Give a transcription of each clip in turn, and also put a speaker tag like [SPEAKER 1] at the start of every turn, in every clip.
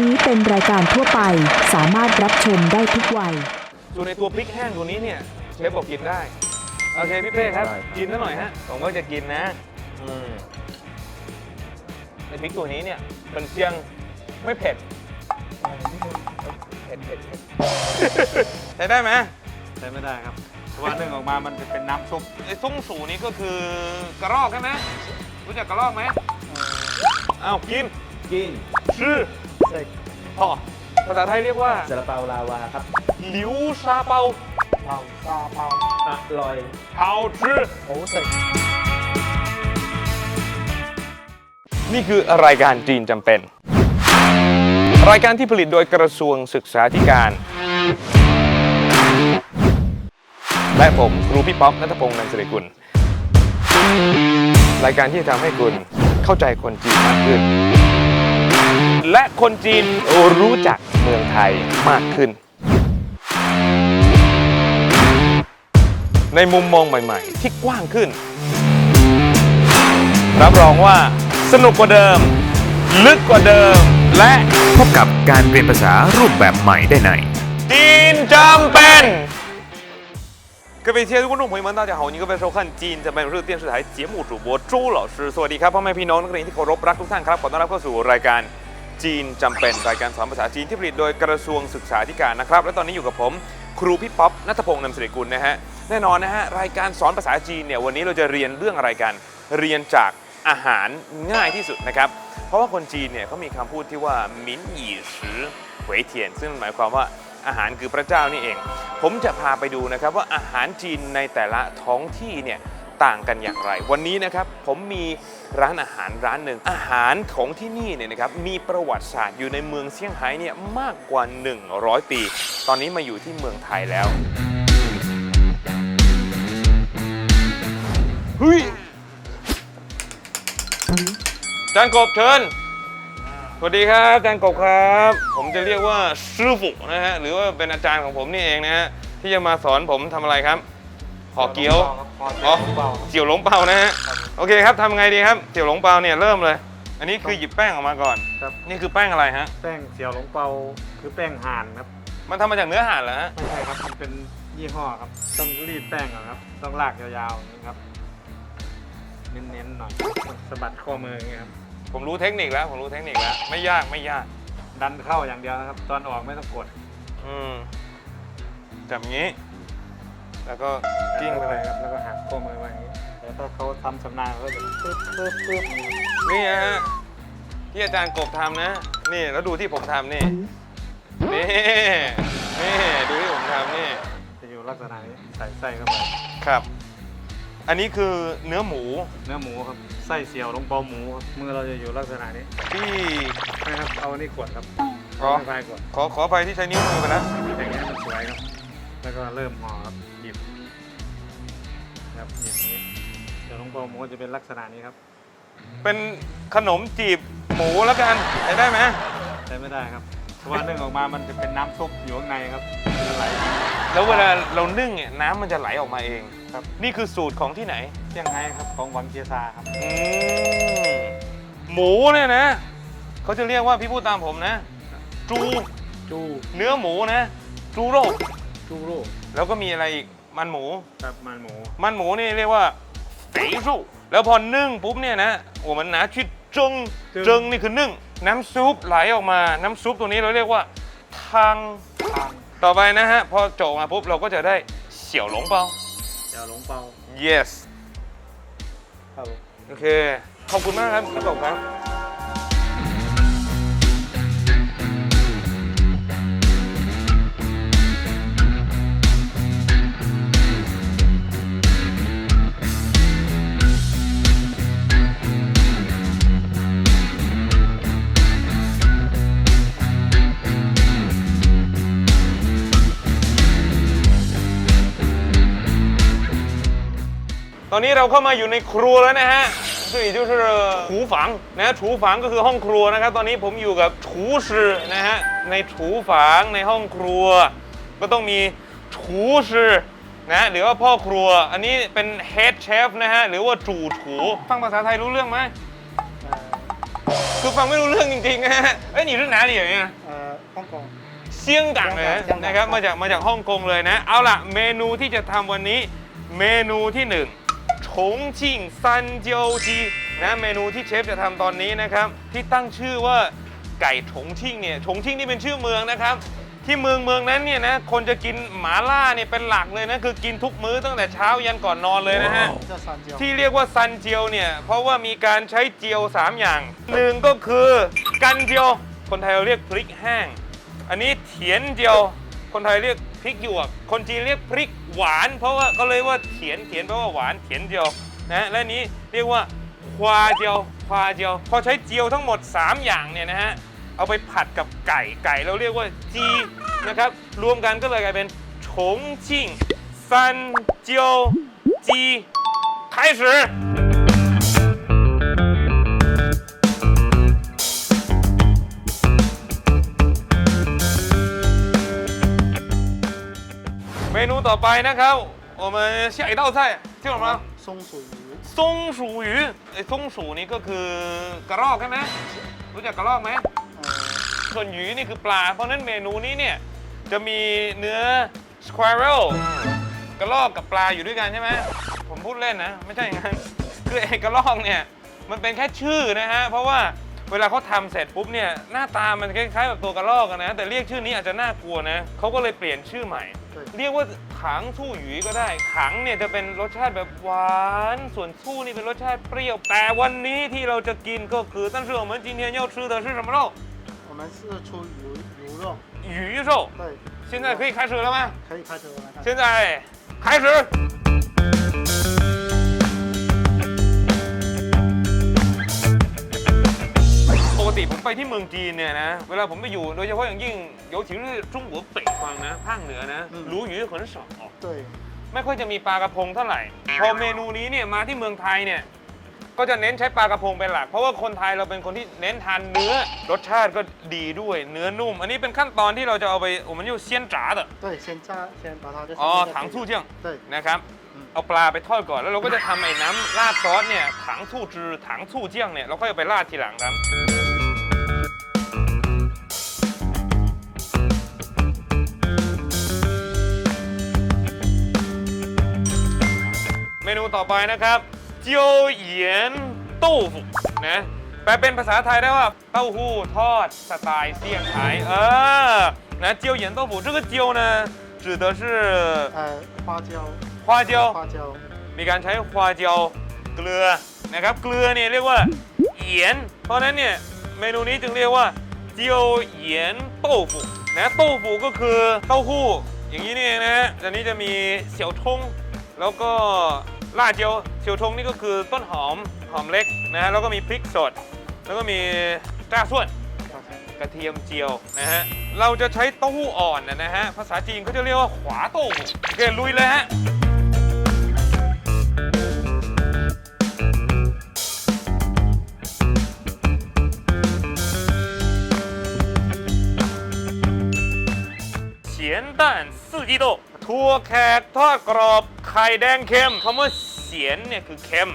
[SPEAKER 1] นี้เป็นรายการทั่วไป สามารถรับชมได้ทุกวัย
[SPEAKER 2] ส่วนในตัวพริกแห้งตัวนี้เนี่ยเชฟบอกกินได้ โอเคพี่เป้ครับ
[SPEAKER 3] ได้ครับ
[SPEAKER 2] กินซะหน่อยฮะ ผมก็จะกินนะอืมในพริกตัวนี้เนี่ยเป็นเชียงไม่เผ็ดเผ็ดเผ็ดเผ็ด ใช้ได้ไหม
[SPEAKER 3] ใช้ไม่ได้ครับเพราะว่านึ่งออกมามันจะเป็นน้ำซุป
[SPEAKER 2] ไอ้ซุ้งสูนี่ก็คือกระรอกใช่ไหมรู้จักกระรอกไหมอ้าวกิน
[SPEAKER 3] กิน
[SPEAKER 2] ชื่อ
[SPEAKER 3] ใส่
[SPEAKER 2] พ่อภาษาไทยเรียกว่า
[SPEAKER 3] ซาลาเปาลาวาครับ
[SPEAKER 2] หลิวซาเปา
[SPEAKER 3] เปาซาเปาอร่อย
[SPEAKER 2] เผาชื่อ
[SPEAKER 3] โอ้ใส่
[SPEAKER 2] นี่คือรายการจีนจำเป็น รายการที่ผลิตโดยกระทรวงศึกษาธิการ และผมครูพี่ป๊อปนัทพงศ์นันสิริกุล รายการที่จะทำให้คุณเข้าใจคนจีนมากขึ้น และคนจีนรู้จักเมืองไทยมากขึ้น ในมุมมองใหม่ๆ ที่กว้างขึ้น รับรองว่าสนุกกว่าเดิม ลึกกว่าเดิม และ
[SPEAKER 4] พบกับการเรียนภาษารูปแบบใหม่ได้ใน
[SPEAKER 2] จีนจำเป็น各位亲爱的观众朋友们，大家好！您各位收看《จีนจำเป็นเรื่อง电视台节目主播周老师สวัสดีครับพ่อแม่พี่น้องนักเรียนที่เคารพรักทุกท่านครับขอต้อนรับเข้าสู่รายการ จีนจำเป็นรายการสอนภาษาจีนที่ผลิตโดยกระทรวงศึกษาธิการนะครับ และตอนนี้อยู่กับผมครูพี่ป๊อปนัทพงศ์นำสิริกุลนะฮะแน่นอนนะฮะรายการสอนภาษาจีนเนี่ยวันนี้เราจะเรียนเรื่องอะไรกัน เรียนจากอาหารง่ายที่สุดนะครับ เพราะว่าคนจีนเนี่ยเขามีคำพูดที่ว่าหมินหยี่สือเหวยเทียน ซึ่งหมายความว่าอาหารคือพระเจ้านี่เอง ผมจะพาไปดูนะครับว่าอาหารจีนในแต่ละท้องที่เนี่ย ต่างกันอย่างไร วันนี้นะครับผมมีร้านอาหารร้านหนึ่งอาหารของที่นี่เนี่ยนะครับมีประวัติศาสตร์อยู่ในเมืองเซี่ยงไฮ้เนี่ยมากกว่า 100 ปี ตอนนี้มาอยู่ที่เมืองไทยแล้วเฮ้ยจานกบเชิญสวัสดีครับอาจารย์กบครับ ผมจะเรียกว่าชื่อฝุนะฮะหรือว่าเป็นอาจารย์ของผมนี่เองนะฮะที่จะมาสอนผมทำอะไรครับ ห่อเกี๊ยวอ๋อเจียวหลงเปานะฮะโอเคครับทำไงดีครับเจียวหลงเปาเนี่ยเริ่มเลย อันนี้คือหยิบแป้งออกมาก่อน
[SPEAKER 3] ครับ
[SPEAKER 2] นี่คือแป้งอะไรฮะ
[SPEAKER 3] แป้งเสี่ยวหลงเปาคือแป้งห่านครับ
[SPEAKER 2] มันทำมาจากเนื้อห่านเหรอฮะ
[SPEAKER 3] ไม่ใช่ครับมันเป็นยี่ห้อครับ ต้องรีดแป้งก่อนครับ ต้องลากยาวๆอย่างนี้ครับ เน้นๆหน่อยสะบัดข้อมืออย่างนี้ครับ
[SPEAKER 2] ผมรู้เทคนิคแล้วผมรู้เทคนิคแล้ว ไม่ยากไม่ยาก
[SPEAKER 3] ดันเข้าอย่างเดียวนะครับ ตอนออกไม่ต้องกด
[SPEAKER 2] อืมจับอย่างนี้ แล้วก็กิ้งไปเลย
[SPEAKER 3] ครับแล้วก็หักข้อมือไว้อย่างนี้แต่ถ้าเขาทำสำนานเขาจะปึ๊บปึ๊บปึ๊บอย่างนี้
[SPEAKER 2] นี่ฮะที่อาจารย์กบทำนะ นี่แล้วดูที่ผมทำนี่นี่นี่ดูที่ผมทำนี่
[SPEAKER 3] จะอยู่ลักษณะนี้ใส่ไส้เข้าไป
[SPEAKER 2] ครับ อันนี้คือเนื้อหมู
[SPEAKER 3] เนื้อหมูครับไส้เสี่ยวหลงเปาหมูครับมือเราจะอยู่ลักษณะนี้
[SPEAKER 2] ที่
[SPEAKER 3] นะครับเอาอันนี้กดครับ
[SPEAKER 2] อ๋อ
[SPEAKER 3] ไม่พายกด
[SPEAKER 2] ขอขอไปที่ใช้นิ้วมือไปแล้ว
[SPEAKER 3] อย่างนี้ยมันสวยครับแล้วก็เริ่มห่อครับหยิบ ครับหยิบอย่างนี้เดี๋ยวหลวงพ่อหมูจะเป็นลักษณะนี้ครับ
[SPEAKER 2] เป็นขนมจีบหมูแล้วกันใช้ได้ไหม
[SPEAKER 3] ใช้ไม่ได้ครับเพราะว่านึ่งออกมามันจะเป็นน้ำซุปอยู่ข้างในครับมันจะไหล
[SPEAKER 2] แล้วเวลาเรานึ่งเนี่ยน้ำมันจะไหลออกมาเอง
[SPEAKER 3] ครับ
[SPEAKER 2] นี่คือสูตรของที่ไหน
[SPEAKER 3] เซี่ยงไฮ้ครับของหวังเจียซาครับ
[SPEAKER 2] อืมหมูเนี่ยนะเขาจะเรียกว่าพี่พูดตามผมนะ จู
[SPEAKER 3] จู
[SPEAKER 2] เนื้อหมูนะ จูโร่
[SPEAKER 3] จูโร่
[SPEAKER 2] แล้วก็มีอะไรอีก มันหมู
[SPEAKER 3] ครับมันหมู
[SPEAKER 2] มันหมูนี่เรียกว่าเฟสุแล้วพอนึ่งปุ๊บเนี่ยนะโอ้มันหนาชิดจึง จึงนี่คือนึ่ง น้ำซุปไหลออกมาน้ำซุปตัวนี้เราเรียกว่าทาง
[SPEAKER 3] ทาง
[SPEAKER 2] ต่อไปนะฮะ พอโจกมาปุ๊บเราก็จะได้เสี่ยวหลงเปา
[SPEAKER 3] เดี๋ยวหลงเปา
[SPEAKER 2] yes
[SPEAKER 3] ครับผม
[SPEAKER 2] โอเค ขอบคุณมากครับพี่กบครับ อนนี้เราเข้ามาอยู่ในครัวแล้วนะฮะซึ่ง也就是厨房นะ厨房ก็คือห้องครัวนะครับ ตอนนี้ผมอยู่กับ厨师นะฮะ ใน厨房ในห้องครัว ก็ต้องมี厨师นะหรือว่าพ่อครัว อันนี้เป็น head chef นะฮะ หรือว่าจู่ถูฟังภาษาไทยรู้เรื่องไหม
[SPEAKER 3] เอ่อ
[SPEAKER 2] คือฟังไม่รู้เรื่องจริงๆนะฮะเอ้ยนี่เรื่องไหนเนี่ย
[SPEAKER 3] เอ่อฮ่องกง
[SPEAKER 2] เซี่ยงกังเลยนะ
[SPEAKER 3] เซี่ยงกัง
[SPEAKER 2] นะครับมาจากมาจากฮ่องกงเลยนะ เอาล่ะ เมนูที่จะทำวันนี้ เมนูที่หนึ่ง ชงชิ่งซันเจียวจีนะเมนูที่เชฟจะทำตอนนี้นะครับ ที่ตั้งชื่อว่าไก่ชงชิงเนี่ยชงชิ่งนี่เป็นชื่อเมืองนะครับ ที่เมืองเมืองนั้นเนี่ยนะคนจะกินหมาล่าเนี่ยเป็นหลักเลยนะคือกินทุกมื้อตั้งแต่เช้ายันก่อนนอนเลยนะฮะที่เรียกว่าซันเจียวเนี่ยเพราะว่ามีการใช้เจียว 3 อย่างหนึ่งก็คือกันเจียว คนไทยเราเรียกพริกแห้ง อันนี้เถียนเจียว คนไทยเรียกพริกหยวก คนจีนเรียกพริกหวาน เพราะว่าก็เลยว่าเถียนเถียนแปลว่าหวานเถียนเจียวนะและนี้เรียกว่าควาเจียวควาเจียว พอใช้เจียวทั้งหมด 3 อย่างเนี่ยนะฮะเอาไปผัดกับไก่ไก่เราเรียกว่าจีนะครับรวมกันก็เลยกลายเป็นฉงชิ่งซันเจียวจี开始。 เมนูต่อไปนะครับ我们下一道菜叫什么
[SPEAKER 3] 松鼠鱼
[SPEAKER 2] 松鼠鱼ไอ้松鼠นี่ก็คือกระรอกใช่ไหมรู้จักกระรอกไหม
[SPEAKER 3] เอ่อ
[SPEAKER 2] ส่วนหยีนี่คือปลา เพราะฉะนั้นเมนูนี้เนี่ยจะมีเนื้อ squirrel กระรอกกับปลาอยู่ด้วยกันใช่ไหม ผมพูดเล่นนะ ไม่ใช่อย่างนั้น คือไอ้กระรอกเนี่ยมันเป็นแค่ชื่อนะฮะ เพราะว่าเวลาเขาทำเสร็จปุ๊บเนี่ยหน้าตามันคล้ายๆแบบตัวกระรอกอะนะ แต่เรียกชื่อนี้อาจจะน่ากลัวนะเขาก็เลยเปลี่ยนชื่อใหม่ เรียกว่าถังสู้หยีก็ได้ถังเนี่ยจะเป็นรสชาติแบบหวาน ส่วนสู้นี่เป็นรสชาติเปรี้ยว แต่วันนี้ที่เราจะกินก็คือ但是我们今天要吃的是什么肉
[SPEAKER 3] 我们是出鱼鱼肉
[SPEAKER 2] 鱼肉
[SPEAKER 3] 对
[SPEAKER 2] 现在可以开始了吗？
[SPEAKER 3] 可以开始我来看
[SPEAKER 2] 现在开始。 ติผมไปที่เมืองจีนเนี่ยนะ เวลาผมไปอยู่โดยเฉพาะอย่างยิ่ง尤其是中国北方นะภาคเหนือนะ鲈鱼很少
[SPEAKER 3] 对
[SPEAKER 2] ไม่ค่อยจะมีปลากระพงเท่าไหร่ พอเมนูนี้เนี่ยมาที่เมืองไทยเนี่ย ก็จะเน้นใช้ปลากระพงเป็นหลัก เพราะว่าคนไทยเราเป็นคนที่เน้นทานเนื้อ รสชาติก็ดีด้วย เนื้อนุ่ม อันนี้เป็นขั้นตอนที่เราจะเอาไป我们就先炸的
[SPEAKER 3] 对先炸先把它就是
[SPEAKER 2] อ๋อ
[SPEAKER 3] 那个
[SPEAKER 2] ถังสู้เจียง
[SPEAKER 3] 对
[SPEAKER 2] นะครับ
[SPEAKER 3] อืม
[SPEAKER 2] เอาปลาไปทอดก่อน แล้วเราก็จะทำไอ้น้ำราดซอสเนี่ย ถังสู้จือ ถังสู้เจียงเนี่ย เราก็จะไปราดทีหลังครับ เมนูต่อไปนะครับเจียวเหยียนเต้าหู้นะแปลเป็นภาษาไทยได้ว่าเต้าหู้ทอดสไตล์เซี่ยงไฮ้เออนะเจียวเหยียนเต้าหู้这个เจียว呢指的是
[SPEAKER 3] 呃花椒
[SPEAKER 2] 花椒
[SPEAKER 3] 花椒
[SPEAKER 2] มีการใช้ควาเจียวเกลือนะครับ เกลือเนี่ยเรียกว่าเหยียน เพราะฉะนั้นเนี่ยเมนูนี้จึงเรียกว่าเจียวเหยียนเต้าหู้นะเต้าหู้ก็คือเต้าหู้อย่างนี้นี่เองนะฮะอันนี้จะมีเสี่ยวชงแล้วก็ ล่าเจียวเสี่ยวชงนี่ก็คือต้นหอมหอมเล็กนะฮะแล้วก็มีพริกสด แล้วก็มีจ้าส่วนกระเทียมเจียวนะฮะเราจะใช้เต้าหู้อ่อนนะฮะภาษาจีนเขาจะเรียกว่าขวาเต้าหู้โอเคลุยเลยฮะเฉียนต้านซื่จีโต้ถั่วแขกทอดกรอบไข่แดงเค็มคำว่า เสียนเนี่ยคือเค็ม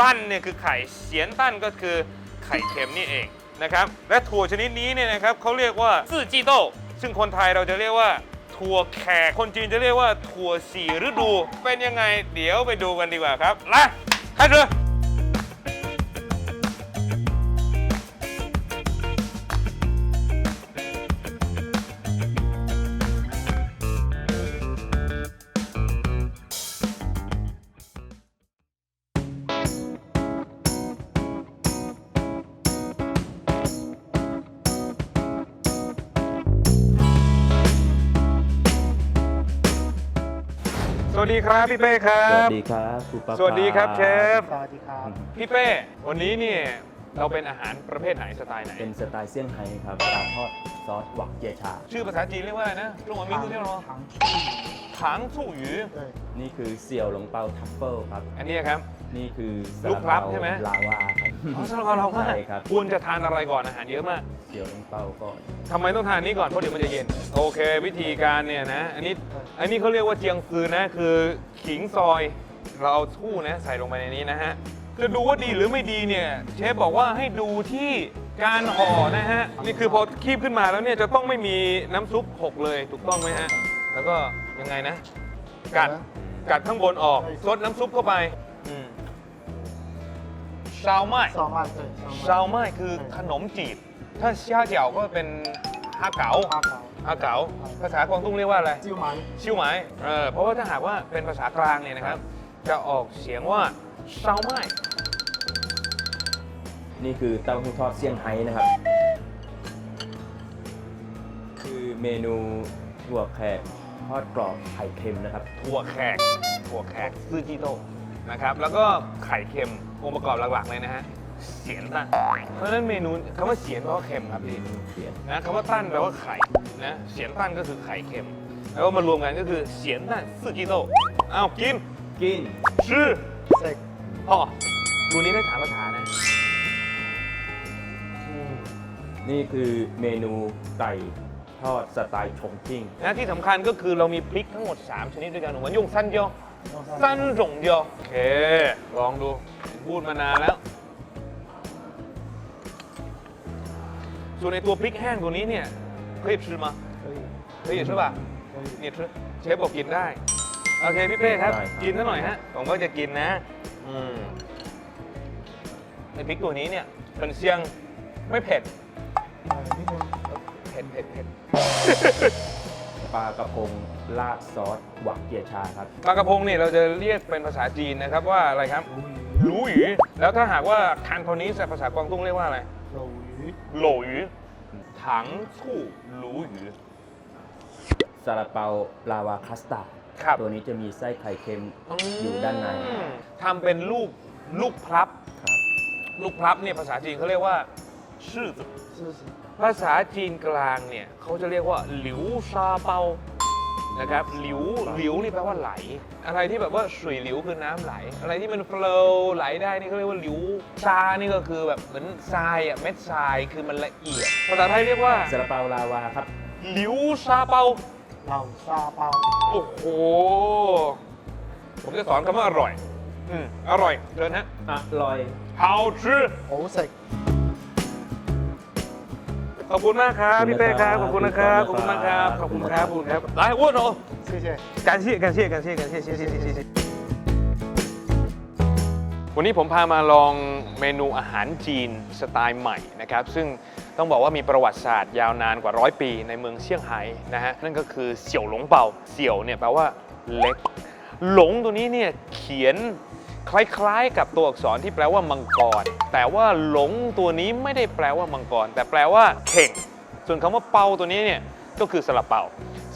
[SPEAKER 2] ตั้นเนี่ยคือไข่เสียนตั้นก็คือไข่เค็มนี่เองนะครับและถั่วชนิดนี้เนี่ยนะครับเขาเรียกว่าซื่อจีโต้ซึ่งคนไทยเราจะเรียกว่าถั่วแขกคนจีนจะเรียกว่าถั่วสีฤดู เป็นยังไง เดี๋ยวไปดูกันดีกว่าครับละให้เถ สวัสดีครับพี่เป้ครั
[SPEAKER 5] สวั
[SPEAKER 2] บ
[SPEAKER 5] สดีครับครูปั๊บ
[SPEAKER 2] สวัสดีครับเชฟ
[SPEAKER 3] สวัสดีครับ
[SPEAKER 2] พี่เป้ วันนี้เนี่ยเราเป็นอาหารประเภทไหนสไตล์ไหน
[SPEAKER 5] เป็นสไตล์เซี่ยงไฮ้ครับปลาทอดซอสหวักเจียชา
[SPEAKER 2] ชื่อภาษาจีนเรียกว่าอะไรนะ中文名字叫什么
[SPEAKER 3] 糖
[SPEAKER 2] 糖醋鱼
[SPEAKER 3] 对
[SPEAKER 5] นี่คือเสี่ยวหลงเปาทัฟเฟิลครับ
[SPEAKER 2] อันนี้ครับ
[SPEAKER 5] นี่คือซา
[SPEAKER 2] ลูกพลั
[SPEAKER 5] ลา
[SPEAKER 2] บ
[SPEAKER 5] เปา
[SPEAKER 2] ใช่ไหม
[SPEAKER 5] ลาวาครับ
[SPEAKER 2] อ๋อสำหรับเราก็
[SPEAKER 5] ใช่ครับ
[SPEAKER 2] ควรจะทานอะไรก่อนอาหารเยอะมาก
[SPEAKER 5] เสี่ยวหลงเปาก่อน
[SPEAKER 2] ทำไมต้องทานนี้ก่อนเพราะเดี๋ยวมันจะเย็น โอเค วิธีการเนี่ยนะ อันนี้อันนี้เขาเรียกว่าเจียงซือนะ คือขิงซอย เราเอาทู่นะใส่ลงไปในนี้นะฮะ จะดูว่าดีหรือไม่ดีเนี่ยเชฟบอกว่าให้ดูที่การห่อนะฮะ นี่คือพอคีบขึ้นมาแล้วเนี่ยจะต้องไม่มีน้ำซุปหกเลยถูกต้องไหมฮะ แล้วก็ยังไงนะ กัดกัดข้างบนออกซดน้ำซุปเข้าไปอืม ซาวไม่
[SPEAKER 3] สองวันเลย
[SPEAKER 2] ซาวไม่คือขนมจีบ ถ้าช่าเจียวก็เป็นฮาเก๋า
[SPEAKER 3] ภาคเขา
[SPEAKER 2] ฮาเก๋าภาษากวางตุ้งเรียกว่าอะไร
[SPEAKER 3] จิ้วไหม
[SPEAKER 2] ชิวไหมเออเพราะว่าถ้าหากว่าเป็นภาษากลางเนี่ยนะครับ จะออกเสียงว่าเซาไม่
[SPEAKER 5] นี่คือเต้าหู้ทอดเซี่ยงไฮ้นะครับ คือเมนูถั่วแขกทอดกรอบไข่เค็มนะครับ
[SPEAKER 2] ถั่วแขกถั่วแขกซื่อจิโต้ นะครับ แล้วก็ไข่เค็มองค์ประกอบหลักๆเลยนะฮะเสียนตั้นเพราะฉะนั้นเมนูคำว่าเสียนแปลว่าเค็มครับพี่
[SPEAKER 5] เสียน
[SPEAKER 2] นะคำว่าตั้นแปลว่าไข่นะเสียนตั้นก็คือไข่เค็ม แล้วก็มารวมกันก็คือเสียนตั้นซื่อจิโต้อ้าวกิน
[SPEAKER 5] กิน
[SPEAKER 2] ชื่อ
[SPEAKER 3] เสก
[SPEAKER 2] พ่อดูนี้ได้ถามภาษานะ
[SPEAKER 5] นี่คือเมนูไก่ทอดสไตล์ชงจิ้ง
[SPEAKER 2] นะที่สำคัญก็คือเรามีพริกทั้งหมด 3 ชนิดด้วยกันเหมือนยงสั้นเดียว สั้นส่งเดียว โอเค ลองดูพูดมานานแล้ว ส่วนในตัวพริกแห้งตัวนี้เนี่ยเคยชิมมาเคยใช่ป่ะเนี่ยเชฟบอกกินได้ โอเคพี่เป้ครับ กินซะหน่อยฮะ ผมก็จะกินนะ อืมในพริกตัวนี้เนี่ยเป็นเซียงไม่เผ็ดเผ็ดเผ็ดเผ็ด
[SPEAKER 5] ปลากระพงราดซอสหวักเกียชาครับ
[SPEAKER 2] ปลากระพงเนี่ยเราจะเรียกเป็นภาษาจีนนะครับว่าอะไรครับหลูหยูแล้วถ้าหากว่าคันโทนี้ภาษากวางตุ้งเรียกว่าอะไร
[SPEAKER 3] โหลหยู
[SPEAKER 2] โหลหยูถังคู่หลูหยู
[SPEAKER 5] ซาลาเปาลาวาคัสตาร์ด
[SPEAKER 2] ครับ
[SPEAKER 5] ตัวนี้จะมีไส้ไข่เค็มอยู่ด้านใน
[SPEAKER 2] อืมทำเป็นลูกลูกพลับ
[SPEAKER 5] ครับ
[SPEAKER 2] ลูกพลับเนี่ยภาษาจีนเขาเรียกว่าชื่อ
[SPEAKER 3] ซื่อสิ
[SPEAKER 2] ภาษาจีนกลางเนี่ยเขาจะเรียกว่าหลิวซาเปานะครับหลิวหลิวนี่แปลว่าไหล อะไรที่แบบว่าสุยหลิวคือน้ำไหล อะไรที่มัน flow ไหลได้นี่เขาเรียกว่าหลิวซานี่ก็คือแบบเหมือนทรายอะเม็ดทรายคือมันละเอียดภาษาไทยเรียกว่า
[SPEAKER 5] ซาลาเปาลาวาครับ
[SPEAKER 2] หลิวซาเปา
[SPEAKER 3] เราซาเปา
[SPEAKER 2] โอ้โหผมจะสอนคำว่าอร่อย อืมอร่อยเชิญฮะ
[SPEAKER 5] อร่อย
[SPEAKER 2] 好吃
[SPEAKER 3] โอ้เสก
[SPEAKER 2] ขอบคุณมากครับพี่เป้ครับขอบคุณนะครับขอบคุณมากครับขอบคุณครับขอบคุณครับหลา
[SPEAKER 3] ยอ้
[SPEAKER 2] วนเหรอ
[SPEAKER 6] เช่
[SPEAKER 2] การเชี่ยการเชี่ยการเชี่ยการเชี่ย感谢感谢感谢谢谢谢谢วันนี้ผมพามาลองเมนูอาหารจีนสไตล์ใหม่นะครับ ซึ่งต้องบอกว่ามีประวัติศาสตร์ยาวนานกว่าร้อยปีในเมืองเซี่ยงไฮ้นะฮะนั่นก็คือเสี่ยวหลงเปาเสี่ยวเนี่ยแปลว่าเล็ก หลงตัวนี้เนี่ยเขียน คล้ายๆ กับตัวอักษรที่แปลว่ามังกร แต่ว่าหลงตัวนี้ไม่ได้แปลว่ามังกร แต่แปลว่าเข่ง ส่วนคำว่าเปาตัวนี้เนี่ยก็คือซาลาเปา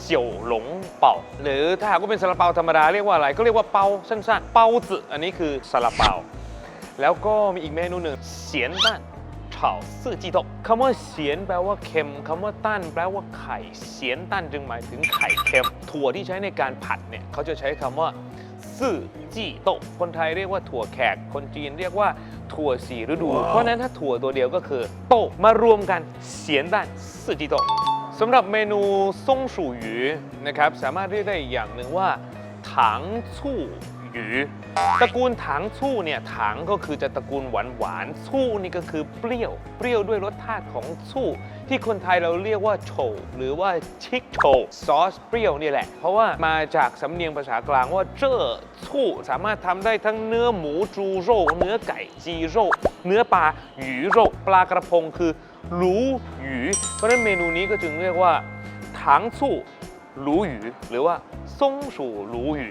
[SPEAKER 2] เสี่ยวหลงเปาหรือถ้าหากว่าเป็นซาลาเปาธรรมดาเรียกว่าอะไรก็เรียกว่าเปาสั้นๆ เปาจืออันนี้คือซาลาเปา แล้วก็มีอีกเมนูหนึ่งเสียนตั้นเฉาซื่อจีโตะคำว่าเสียนแปลว่าเค็มคำว่าตั้นแปลว่าไข่ เสียนตั้นจึงหมายถึงไข่เค็ม ถั่วที่ใช้ในการผัดเนี่ยเขาจะใช้คำว่า ซื่อจีโตะคนไทยเรียกว่าถั่วแขก คนจีนเรียกว่าถั่วสีฤดู เพราะฉะนั้นถ้าถั่วตัวเดียวก็คือโตะมารวมกันเสียนตั้นซื่อจีโตะสำหรับเมนูซ่งสู่หยูนะครับสามารถเรียกได้อีกอย่างหนึ่งว่าถังชู่หยูตระกูลถังชู่เนี่ยถังก็คือจะตระกูลหวานหวานๆชู่นี่ก็คือเปรี้ยว เปรี้ยวด้วยรสชาติของชู่ที่คนไทยเราเรียกว่าโฉหรือว่าชิกโฉซอสเปรี้ยวนี่แหละ เพราะว่ามาจากสำเนียงภาษากลางว่าเจ้อชู่สามารถทำได้ทั้งเนื้อหมูจูโร่เนื้อไก่จีโร่เนื้อปลาหยูโร่ปลากระพงคือหลูหยูเพราะฉะนั้นเมนูนี้ก็จึงเรียกว่าถังชู่หลูหยูหรือว่าซงสู่หลูหยู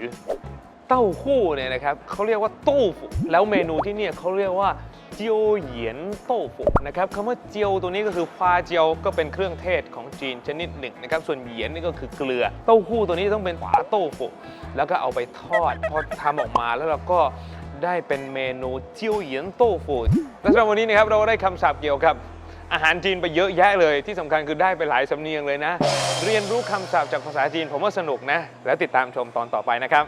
[SPEAKER 2] เต้าหู้เนี่ยนะครับเขาเรียกว่าตู้ฝูแล้วเมนูที่เนี่ยเขาเรียกว่า เจียวเหยียนโต้ฝูนะครับคำว่าเจียวตัวนี้ก็คือควาเจียวก็เป็นเครื่องเทศของจีนชนิดหนึ่งนะครับส่วนเหยียนนี่ก็คือเกลือ เต้าหู้ตัวนี้ต้องเป็นฝาโต้ฝูแล้วก็เอาไปทอดพอทำออกมาแล้วเราก็ได้เป็นเมนูเจียวเหยียนโต้ฝูและสำหรับวันนี้นะครับเราได้คำศัพท์เกี่ยวกับอาหารจีนไปเยอะแยะเลยที่สำคัญคือได้ไปหลายสำเนียงเลยนะ เรียนรู้คำศัพท์จากภาษาจีนผมว่าสนุกนะ แล้วติดตามชมตอนต่อไปนะครับ